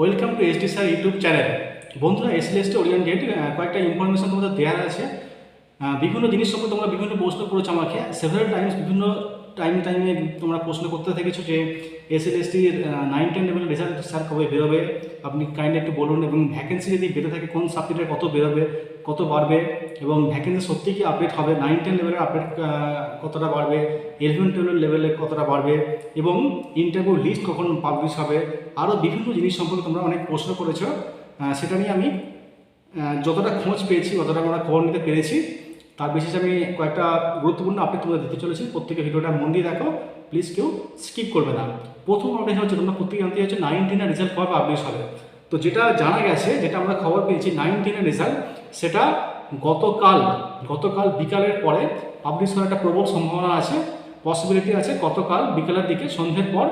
Welcome to SD sir YouTube channel বন্ধুরা SLST oriented কয়েকটা information তোমাদের দেওয়া আছে। বিভিন্ন জিনিস সম্পর্কে তোমরা বিভিন্ন প্রশ্ন করেছ আমাকে। সেভারাল টাইমস বিভিন্ন টাইম টাইমে তোমরা প্রশ্ন করতে থেকেছো যে এসএলএসটির নাইন টেন লেভেলের রেজাল্ট স্যার কবে বেরোবে? আপনি কাইন্ডলি একটু বলুন এবং ভ্যাকেন্সি যদি বেরো থাকে, কোন সাবজেক্টের কত বেরোবে? কত বাড়বে এবং ভ্যাকেন্সি সত্যি কি আপডেট হবে? নাইন টেন লেভেলের আপডেট কতটা বাড়বে? ইলেভেন টুয়েলভ লেভেলে কতটা বাড়বে? এবং ইন্টারভিউ লিস্ট কখন পাবলিশ হবে? আরও বিভিন্ন জিনিস সম্পর্কে তোমরা অনেক প্রশ্ন করেছ। সেটা নিয়ে আমি যতটা খোঁজ পেয়েছি, যতটা আমরা খবর নিতে পেরেছি, তার বিশেষ আমি কয়েকটা গুরুত্বপূর্ণ আপডেট তোমাদের দিতে চলেছি। প্রত্যেকে ভিডিওটা মন দিয়ে দেখো। প্লিজ কেউ স্কিপ করবে না। প্রথম আপডেট হচ্ছে, তোমরা প্রত্যেকে জানতে হচ্ছে নাইন টেনের রেজাল্ট কবে পাবলিশ হবে? তো যেটা জানা গেছে, যেটা আমরা খবর পেয়েছি নাইন টেনের রেজাল্ট সেটা গতকাল গতকাল বিকালের পরে পাবলিশ হওয়ার একটা প্রবল সম্ভাবনা আছে পসিবিলিটি আছে গতকাল বিকালের দিকে, সন্ধ্যের পর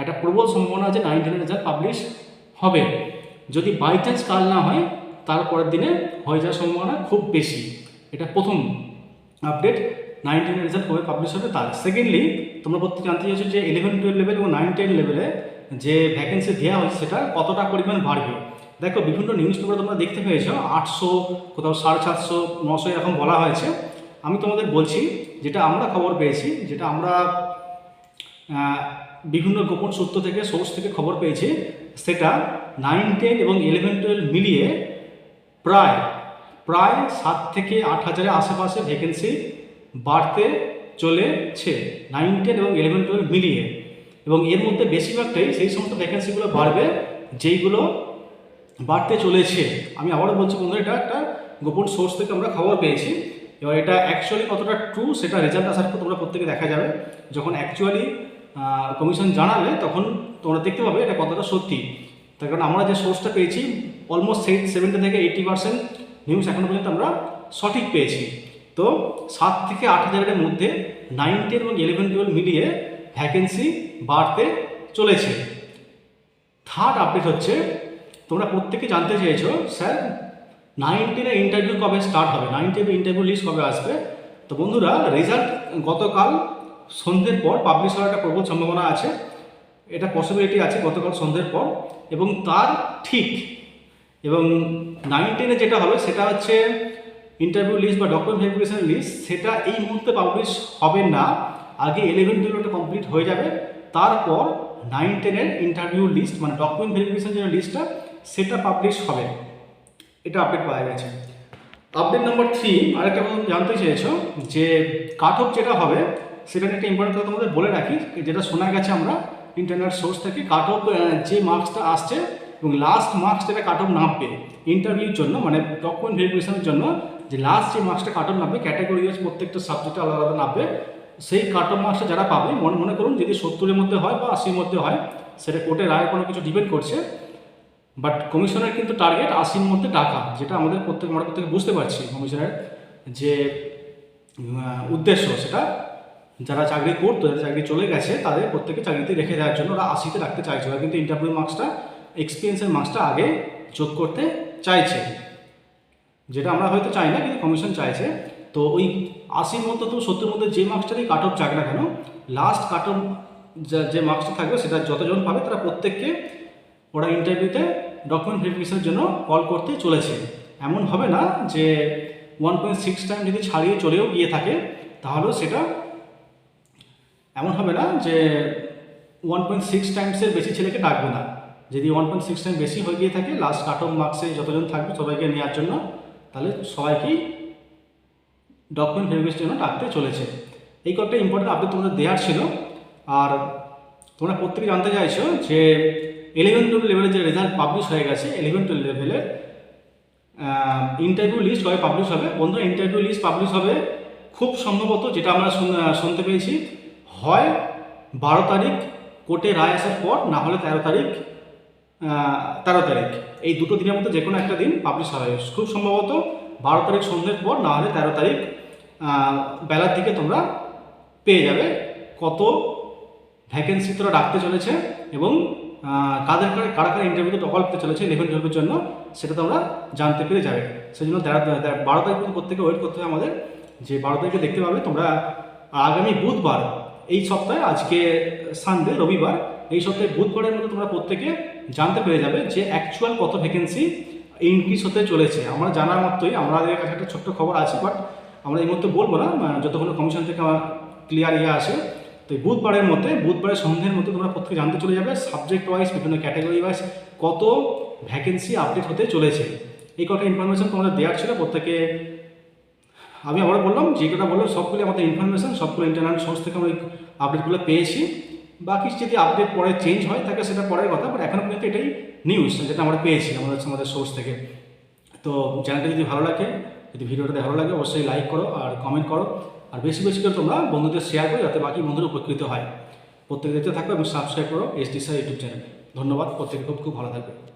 একটা প্রবল সম্ভাবনা আছে নাইন টেনের রেজাল্ট পাবলিশ হবে। যদি বাই চান্স কাল না হয় তারপরের দিনে হয়ে যাওয়ার সম্ভাবনা খুব বেশি। এটা প্রথম আপডেট নাইন টেনের রেজাল্ট কবে পাবলিশ হবে তার। সেকেন্ডলি তোমরা প্রত্যেকে জানতে চাইছো যে ইলেভেন টুয়েলভ লেভেল এবং নাইন টেন লেভেলে যে ভ্যাকেন্সি দেওয়া হচ্ছে সেটা কতটা পরিমাণ বাড়বে? দেখো, বিভিন্ন নিউজ পেপারে তোমরা দেখতে পেয়েছ, আটশো, কোথাও সাড়ে সাতশো, নশো এরকম বলা হয়েছে। আমি তোমাদের বলছি, যেটা আমরা খবর পেয়েছি, যেটা আমরা বিভিন্ন গোপন সূত্র থেকে সোর্স থেকে খবর পেয়েছি, সেটা নাইন টেন এবং ইলেভেন টুয়েলভ মিলিয়ে প্রায় প্রায় সাত থেকে আট হাজারের আশেপাশে ভ্যাকেন্সি বাড়তে চলেছে নাইন টেন এবং ইলেভেন টুয়েলভ মিলিয়ে। এবং এর মধ্যে বেশিরভাগটাই সেই সমস্ত ভ্যাকেন্সিগুলো বাড়বে, যেইগুলো বাড়তে চলেছে। আমি আবারও বলছি বন্ধুরা, এটা একটা গোপন সোর্স থেকে আমরা খবর পেয়েছি। এবার এটা অ্যাকচুয়ালি কতটা ট্রু সেটা রেজাল্ট আসার পর তোমরা প্রত্যেকে দেখা যাবে। যখন অ্যাকচুয়ালি কমিশন জানাবে তখন তোমরা দেখতে পাবে এটা কতটা সত্যি। তার কারণ আমরা যে সোর্সটা পেয়েছি অলমোস্ট সেই সেভেন্টি থেকে এইটি পার্সেন্ট নিউজ এখনও পর্যন্ত আমরা সঠিক পেয়েছি। তো সাত থেকে আট হাজারের মধ্যে নাইন টেন এবং ইলেভেন টুয়েলভ মিলিয়ে ভ্যাকেন্সি বাড়তে চলেছে। থার্ড আপডেট হচ্ছে তোমরা প্রত্যেকে জানতে চেয়েছো, স্যার নাইন টেনের ইন্টারভিউ কবে স্টার্ট হবে? নাইন টেনের ইন্টারভিউ লিস্ট কবে আসবে? তো বন্ধুরা রেজাল্ট গতকাল সন্ধ্যের পর পাবলিশ হওয়ার একটা প্রবল সম্ভাবনা আছে। এটা পসিবিলিটি আছে গতকাল সন্ধ্যের পর। এবং তার ঠিক এবং নাইন টেনে যেটা হবে, সেটা হচ্ছে ইন্টারভিউ লিস্ট বা ডকুমেন্ট ভেরিফিকেশন লিস্ট সেটা এই মুহূর্তে পাবলিশ হবে না। আগে ইলেভেন টুয়েলভটা কমপ্লিট হয়ে যাবে। তারপর নাইন টেনের ইন্টারভিউ লিস্ট মানে ডকুমেন্ট ভেরিফিকেশন যে লিস্টটা সেটা পাবলিশ হবে। এটা আপডেট পাওয়া গেছে। আপডেট নাম্বার থ্রি আরেকটা কথা জানতে চেয়েছো, যে কাট অফ যেটা হবে সেটা একটা ইম্পর্টেন্ট কথা তোমাদের বলে রাখি যেটা শোনা গেছে আমরা ইন্টারনেট সোর্স থেকে কাট অফ যে মার্কসটা আসছে এবং লাস্ট মার্কস যেটা কাট অফ নামবে ইন্টারভিউর জন্য মানে ডকুমেন্ট ভেরিফিকেশনের জন্য, যে লাস্ট যে মার্কসটা কাট অফ নামবে ক্যাটাগরি ওয়াইজ প্রত্যেকটা সাবজেক্টে আলাদা আলাদা নামবে, সেই কাট অফ মার্কসটা যারা পাবে, মনে মনে করুন যদি সত্তরের মধ্যে হয় বা আশির মধ্যে হয়, সেটা কোর্টের রায় কোনো কিছু ডিপেন্ড করছে বাট কমিশনের কিন্তু টার্গেট আশির মধ্যে টাকা যেটা আমাদের প্রত্যেক, আমরা প্রত্যেকে বুঝতে পারছি কমিশনের যে উদ্দেশ্য সেটা। যারা চাকরি করতো, যারা চাকরি চলে গেছে, তাদের প্রত্যেকে চাকরিতে রেখে দেওয়ার জন্য ওরা আশিতে রাখতে চাইছে। ওরা কিন্তু ইন্টারভিউ মার্কসটা এক্সপিরিয়েন্সের মার্কসটা আগে যোগ করতে চাইছে। যেটা আমরা হয়তো চাই না, কিন্তু কমিশন চাইছে। তো ওই আশির মধ্যে তো সত্তর মধ্যে যে মার্কসটারই কাট অফ যাক না কেন লাস্ট কাট অফ যে মার্কসটা থাকবে, সেটা যতজন পাবে, তারা প্রত্যেককে ওরা ইন্টারভিউতে ডকুমেন্ট ভেরিফিকেশনের জন্য কল করতে চলেছে। এমন হবে না যে ওয়ান পয়েন্ট সিক্স টাইম যদি ছাড়িয়ে চলেও গিয়ে থাকে, তাহলেও সেটা এমন হবে না যে ওয়ান পয়েন্ট সিক্স টাইমসের বেশি ছেলেকে ডাকবে না। যদি ওয়ান পয়েন্ট সিক্স টাইম বেশি হয়ে গিয়ে থাকে লাস্ট কাট অফ মার্কসে যতজন থাকবে সবাইকে নেওয়ার জন্য, তাহলে সবাইকেই ডকুমেন্ট ভেরিফিকেশনের জন্য ডাকতে চলেছে। এই কয়েকটা ইম্পর্টেন্ট আপডেট তোমাদের দেওয়ার ছিল। আর তোমরা প্রত্যেকে জানতে চাইছো যে ইলেভেন টুয়েলভ লেভেলের যে রেজাল্ট পাবলিশ হয়ে গেছে ইলেভেন টুয়েলভ লেভেলের ইন্টারভিউ লিস্ট কবে পাবলিশ হবে? বন্ধুরা ইন্টারভিউ লিস্ট পাবলিশ হবে খুব সম্ভবত যেটা আমরা শুনতে পেয়েছি, হয় বারো তারিখ কোর্টে রায় আসার পর, না হলে তেরো তারিখ তেরো তারিখ। এই দুটো দিনের মধ্যে যে কোনো একটা দিন পাবলিশ হবে খুব সম্ভবত বারো তারিখ সন্ধ্যের পর, না হলে তেরো তারিখ বেলার দিকে তোমরা পেয়ে যাবে কত ভ্যাকেন্সি তোরা রাখতে চলেছে এবং কাদের কারা কারা ইন্টারভিউতে টকল পেতে চলেছে ইলেভেন টুয়েলভের জন্য, সেটা তোমরা জানতে পেরে যাবে। সেই জন্য বারো তারিখ পর্যন্ত প্রত্যেকে ওয়েট করতে হবে আমাদের। যে বারো তারিখে দেখতে পাবে তোমরা, আগামী বুধবার, এই সপ্তাহে, আজকে সানডে রবিবার, এই সপ্তাহে বুধবারের মধ্যে তোমরা প্রত্যেকে জানতে পেরে যাবে যে অ্যাকচুয়াল কত ভ্যাকেন্সি ইনক্রিজ হতে চলেছে। আমরা জানার মতোই, আমাদের কাছে একটা ছোট্ট খবর আছে বাট আমরা এই মুহূর্তে বলব না যতক্ষণ কমিশন থেকে ক্লিয়ার ইয়ে আসে তো বুধবারের মধ্যে বুধবারের সন্ধ্যের মধ্যে তোমরা প্রত্যেকে জানতে চলে যাবে সাবজেক্ট ওয়াইজ বিভিন্ন ক্যাটাগরি ওয়াইজ কত ভ্যাকেন্সি আপডেট হতে চলেছে। এই কটা ইনফরমেশন তোমাদের দেওয়ার ছিল, প্রত্যেকে আমি আবার বললাম, যে কটা বললাম সবগুলো আমাদের ইনফরমেশন সবগুলো ইন্টারনেট সোর্স থেকে আমরা আপডেটগুলো পেয়েছি। বাকি যদি আপডেট পরে চেঞ্জ হয় তাকে সেটা পরের কথা বাট এখনও পর্যন্ত এটাই নিউজ যেটা আমরা পেয়েছি আমাদের আমাদের সোর্স থেকে। তো চ্যানেলটা যদি ভালো লাগে, যদি ভিডিওটা ভালো লাগে, অবশ্যই লাইক করো আর কমেন্ট করো। আর বেশি বেশি করে তোমরা বন্ধুদের শেয়ার করো যাতে বাকি বন্ধুরা উপকৃত হয়। প্রত্যেকে দেখতে থাকবে এবং সাবস্ক্রাইব করো এস ডি ইউটিউব চ্যানেল ধন্যবাদ, প্রত্যেকে খুব খুব ভালো থাকবে।